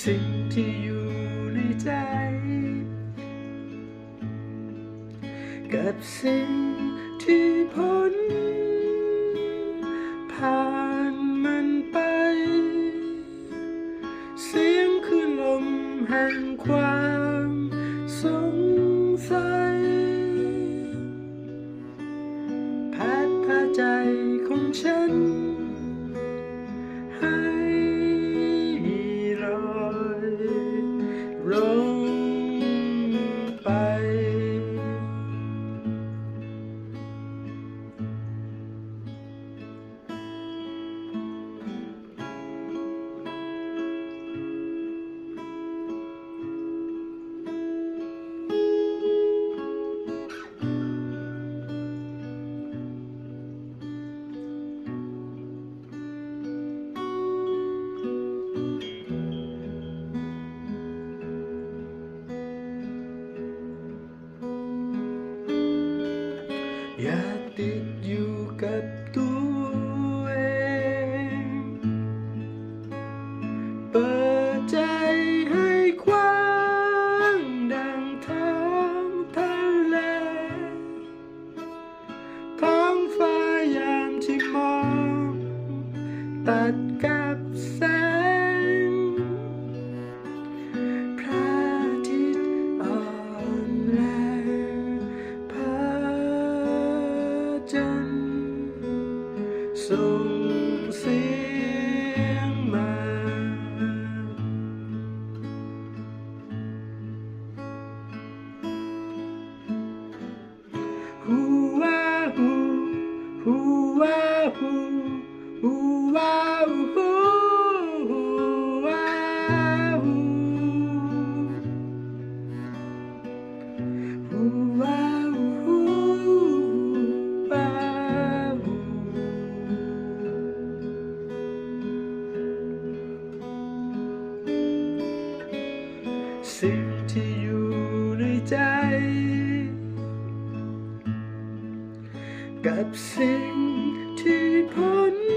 สิ่งที่อยู่ในใจ กับสิ่งที่พ้นผ่านมันไป เสียงคือลมแห่งความสงสัยพัดพาใจของฉันให้ อย่าติดอยู่กับตัวเองเปิดใส่งเสีย สิ่งที่อยู่ในใจ กับสิ่งที่พ้น